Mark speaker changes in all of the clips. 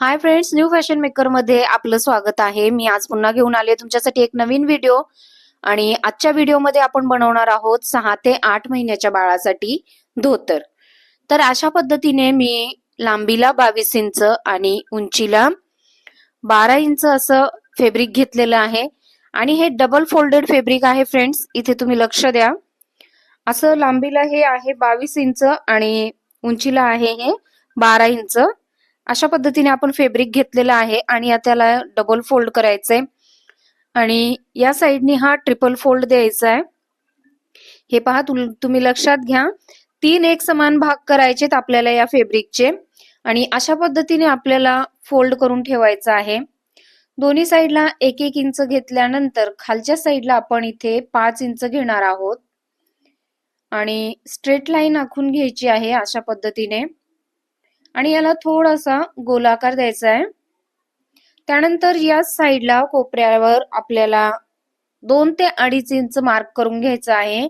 Speaker 1: हाय friends new fashion मेकरमध्ये आपलं स्वागत आहे. मी आज पुन्हा घेऊन आले तुमच्यासाठी एक नवीन व्हिडिओ आणि आजच्या व्हिडिओमध्ये आपण बनवणार आहोत सहा ते आठ महिन्याच्या बाळासाठी धोतर. तर अशा पद्धतीने मी लांबीला बावीस इंच आणि उंचीला बारा इंच असं फेब्रिक घेतलेलं आहे. आणि हे डबल फोल्डेड फेब्रिक आहे फ्रेंड्स इथे तुम्ही लक्ष द्या. असं लांबीला हे आहे बावीस इंच आणि उंचीला आहे हे बारा इंच. अशा पद्धतीने आपण फेब्रिक घेतलेला आहे आणि त्याला डबल फोल्ड करायचंय. आणि या साईडने हा ट्रिपल फोल्ड द्यायचा आहे हे पहा तुम्ही लक्षात घ्या. तीन एक समान भाग करायचेत आपल्याला या फेब्रिकचे आणि अशा पद्धतीने आपल्याला फोल्ड करून ठेवायचं आहे. दोन्ही साईडला एक एक इंच घेतल्यानंतर खालच्या साईडला आपण इथे पाच इंच घेणार आहोत. आणि स्ट्रेट लाईन आखून घ्यायची आहे अशा पद्धतीने. आणि याला थोडासा गोलाकार द्यायचा आहे. त्यानंतर या साईडला कोपऱ्यावर आपल्याला दोन ते अडीच इंच मार्क करून घ्यायचा आहे.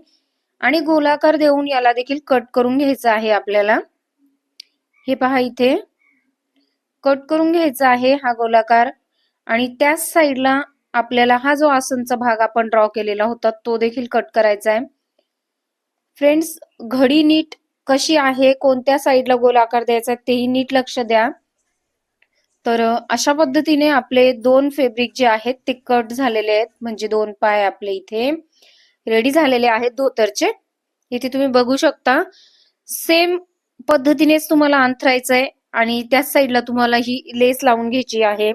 Speaker 1: आणि गोलाकार देऊन याला देखील कट करून घ्यायचा आहे आपल्याला. हे पहा इथे. कट करून घ्यायचा आहे हा गोलाकार. आणि त्याच साईडला आपल्याला हा जो आसनचा भाग आपण ड्रॉ केलेला होता तो देखील कट करायचा आहे. फ्रेंड्स घडी नीट कशी आहे कोणत्या साईडला गोलाकार द्यायचा तेही नीट लक्ष द्या. तर अशा पद्धतीने आपले दोन फेब्रिक जे आहेत ते कट झालेले आहेत. म्हणजे दोन पाय आपले इथे रेडी झालेले आहेत धोतरचे. इथे तुम्ही बघू शकता सेम पद्धतीनेच तुम्हाला अंथरायचंय आणि त्याच साईडला तुम्हाला ही लेस लावून घ्यायची आहे.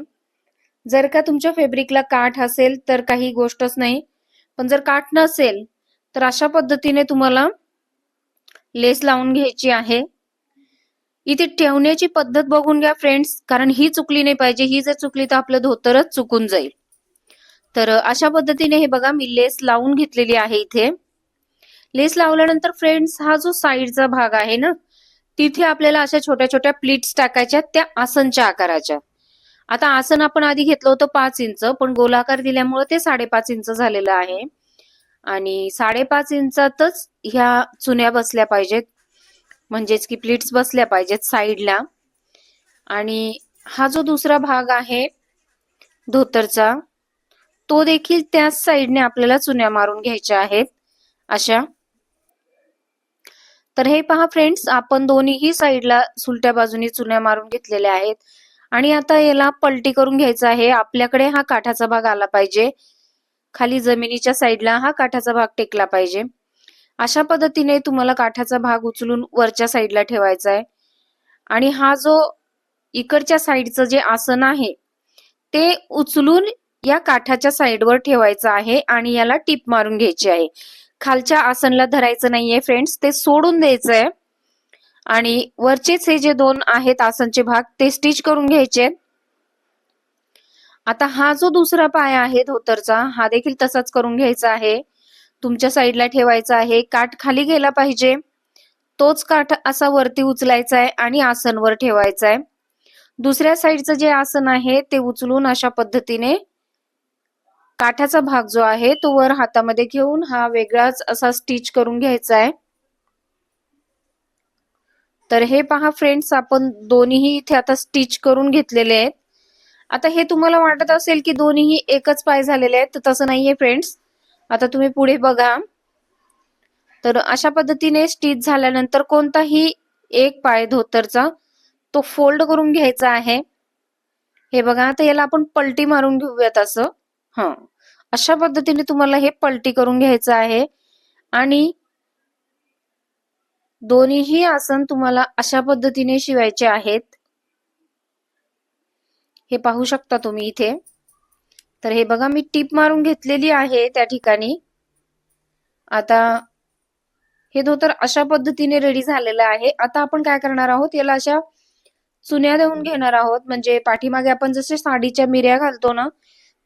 Speaker 1: जर का तुमच्या फेब्रिकला काठ असेल तर काही गोष्टच नाही. पण जर काठ नसेल तर अशा पद्धतीने तुम्हाला लेस लावून घ्यायची आहे. इथे ठेवण्याची पद्धत बघून घ्या फ्रेंड्स कारण ही चुकली नाही पाहिजे. ही जर चुकली तर आपलं धोतरच चुकून जाईल. तर अशा पद्धतीने हे बघा मी लेस लावून घेतलेली आहे इथे. लेस लावल्यानंतर फ्रेंड्स हा जो साईडचा भाग आहे ना तिथे आपल्याला अशा छोट्या छोट्या प्लीट्स टाकायच्या त्या आसनच्या आकाराच्या. आता आसन आपण आधी घेतलं होतं पाच इंच पण गोलाकार दिल्यामुळे ते साडेपाच इंच झालेलं आहे. आणि साडेपाच इंचातच ह्या चुन्या बसल्या पाहिजेत. म्हणजेच की प्लीट्स बसल्या पाहिजेत साईडला. आणि हा जो दुसरा भाग आहे धोतरचा तो देखील त्याच साईडने आपल्याला चुन्या मारून घ्यायच्या आहेत. अशा. तर हे पहा फ्रेंड्स आपण दोन्हीही साईडला सुलट्या बाजूनी चुन्या मारून घेतलेल्या आहेत. आणि आता याला पलटी करून घ्यायचा आहे. आपल्याकडे हा काठाचा भाग आला पाहिजे. खाली जमिनीच्या साईडला हा काठाचा भाग टेकला पाहिजे. अशा पद्धतीने तुम्हाला काठाचा भाग उचलून वरच्या साईडला ठेवायचा आहे. आणि हा जो इकडच्या साईडचं जे आसन आहे ते उचलून या काठाच्या साईडवर ठेवायचं आहे आणि याला टीप मारून घ्यायची आहे. खालच्या आसनला धरायचं नाहीये फ्रेंड्स ते सोडून द्यायचं आहे आणि वरचेच हे जे दोन आहेत आसनचे भाग ते स्टिच करून घ्यायचे. आता हा जो दुसरा पाय आहे धोतरचा हा देखील तसाच करून घ्यायचा आहे. तुमच्या साईडला ठेवायचा आहे. काठ खाली गेला पाहिजे. तोच काठ असा वरती उचलायचा आहे आणि आसनवर ठेवायचा आहे. दुसऱ्या साईडचं जे आसन आहे ते उचलून अशा पद्धतीने काठाचा भाग जो आहे तो वर हातामध्ये घेऊन हा वेगळाच असा स्टिच करून घ्यायचा आहे. तर हे पहा फ्रेंड्स आपण दोन्हीही इथे आता स्टिच करून घेतलेले आहेत. आता हे तुम्हाला वाटत असेल की दोन्हीही एकच पाय झालेले आहेत तर तसं नाहीये फ्रेंड्स आता तुम्ही पुढे बघा. तर अशा पद्धतीने स्टिच झाल्यानंतर कोणताही एक पाय धोतरचा तो फोल्ड करून घ्यायचा आहे. हे बघा आता याला आपण पलटी मारून घेऊयात असं. हा. अशा पद्धतीने तुम्हाला हे पलटी करून घ्यायचं आहे. आणि दोन्हीही आसन तुम्हाला अशा पद्धतीने शिवायचे आहेत. हे पाहू शकता तुम्ही इथे. तर हे बघा मी टीप मारून घेतलेली आहे त्या ठिकाणी. आता हे धोतर अशा पद्धतीने रेडी झालेलं आहे. आता आपण काय करणार आहोत? याला अशा चुन्या देऊन घेणार आहोत. म्हणजे पाठीमागे आपण जसे साडीच्या मिऱ्या घालतो ना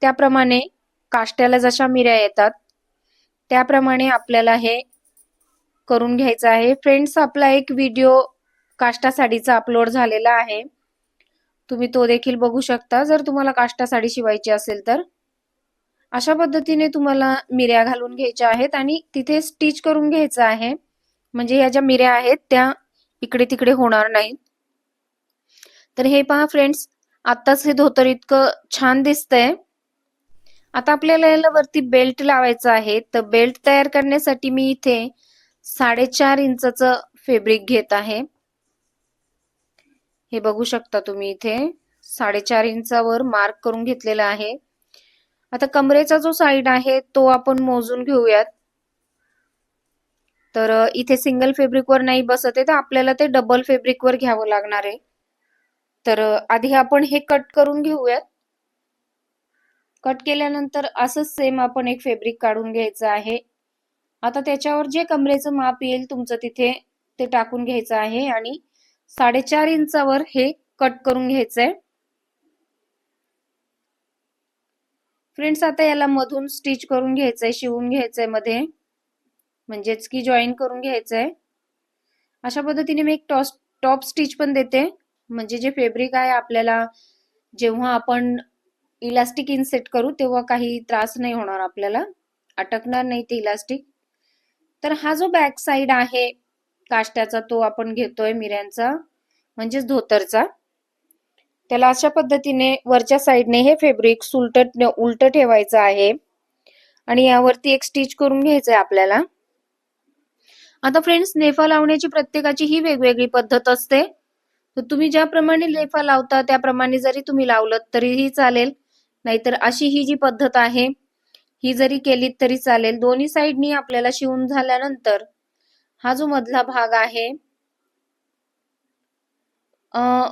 Speaker 1: त्याप्रमाणे काष्ट्याला जशा मिऱ्या येतात त्याप्रमाणे आपल्याला हे करून घ्यायचं आहे. फ्रेंड्स आपला एक व्हिडिओ काष्टा साडीचा अपलोड झालेला आहे. तुम्ही तो देखील बघू शकता. जर तुम्हाला काष्टा साडी शिवायची असेल तर. अशा पद्धतीने तुम्हाला मिऱ्या घालून घ्यायच्या आहेत आणि तिथे स्टिच करून घ्यायचं आहे. म्हणजे ह्या ज्या मिऱ्या आहेत त्या इकडे तिकडे होणार नाहीत. तर हे पहा फ्रेंड्स आताच हे धोतर इतकं छान दिसतंय. आता आपल्याला याला वरती बेल्ट लावायचा आहे. तर बेल्ट तयार करण्यासाठी मी इथे साडेचार इंचाचं फेब्रिक घेत आहे. हे बघू शकता तुम्ही इथे. साडेचार इंचावर मार्क करून घेतलेला आहे. आता कमरेचा जो साईड आहे तो आपण मोजून घेऊयात. तर इथे सिंगल फेब्रिकवर नाही बसत आहे तर आपल्याला ते डबल फेब्रिकवर घ्यावं लागणार आहे. तर आधी आपण हे कट करून घेऊयात. कट केल्यानंतर असंच सेम आपण एक फेब्रिक काढून घ्यायचं आहे. आता त्याच्यावर जे कमरेचं माप येईल तुमचं तिथे ते टाकून घ्यायचं आहे आणि साडेचार इंचावर हे कट करून घ्यायचंय. फ्रेंड्स आता याला मधून स्टिच करून घ्यायचंय शिवून घ्यायचंयमध्ये. म्हणजेच की जॉईन करून घ्यायचंय. अशा पद्धतीने मी एक टॉस टॉप स्टिच पण देते. म्हणजे जे फॅब्रिक आहे आपल्याला जेव्हा आपण इलास्टिक इनसेट करू तेव्हा काही त्रास नाही होणार आपल्याला. अटकणार नाही ते इलास्टिक तर हा जो बॅक साइड आहे काष्ट्याचा तो आपण घेतोय मिऱ्यांचा म्हणजेच धोतरचा. त्याला अशा पद्धतीने वरच्या साईडने हे फेब्रिक सुलट उलट ठेवायचं आहे. आणि यावरती एक स्टिच करून घ्यायचंय आपल्याला. आता फ्रेंड्स नेफा लावण्याची प्रत्येकाची ही वेगवेगळी पद्धत असते. तर तुम्ही ज्याप्रमाणे लेफा लावता त्याप्रमाणे जरी तुम्ही लावलं तरीही चालेल. नाहीतर अशी ही जी पद्धत आहे ही जरी केली तरी चालेल. दोन्ही साईडनी आपल्याला शिवून झाल्यानंतर हा जो मधला भाग आहे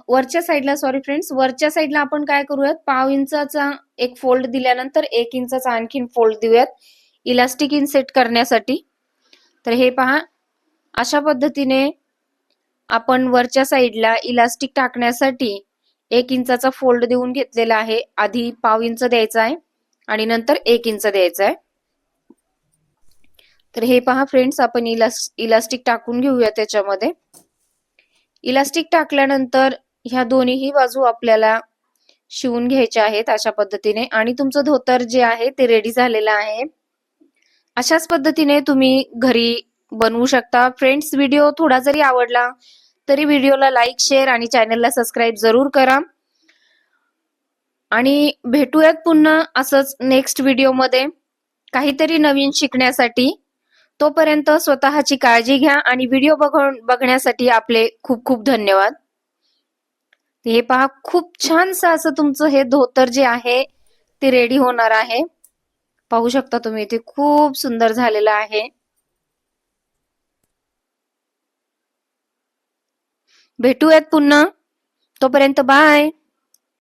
Speaker 1: वरच्या साईडला सॉरी फ्रेंड्स वरच्या साईडला आपण काय करूयात? पाव इंचाचा एक फोल्ड दिल्यानंतर एक इंचाचा आणखीन फोल्ड देऊयात इलास्टिक इनसेट करण्यासाठी. तर हे पहा अशा पद्धतीने आपण वरच्या साईडला इलास्टिक टाकण्यासाठी एक इंचाचा फोल्ड देऊन घेतलेला आहे. आधी पाव इंच द्यायचा आहे आणि नंतर एक इंच द्यायचा आहे. तर हे पहा फ्रेंड्स आपण इलास इलास्टिक टाकून घेऊया त्याच्यामध्ये. इलास्टिक टाकल्यानंतर ह्या दोन्हीही बाजू आपल्याला शिवून घ्यायच्या आहेत अशा पद्धतीने. आणि तुमचं धोतर जे आहे ते रेडी झालेलं आहे. अशाच पद्धतीने तुम्ही घरी बनवू शकता. फ्रेंड्स व्हिडिओ थोडा जरी आवडला तरी व्हिडिओला लाईक शेअर आणि चॅनलला सबस्क्राईब जरूर करा. आणि भेटूयात पुन्हा असंच नेक्स्ट व्हिडिओमध्ये काहीतरी नवीन शिकण्यासाठी. तोपर्यंत स्वतःची काळजी घ्या आणि व्हिडिओ बघण्यासाठी आपले खूप खूप धन्यवाद. हे पहा खूप छानसं असं तुमचं हे धोतर जे आहे ते रेडी होणार आहे. पाहू शकता तुम्ही ते खूप सुंदर झालेलं आहे. भेटूयात पुन्हा. तोपर्यंत बाय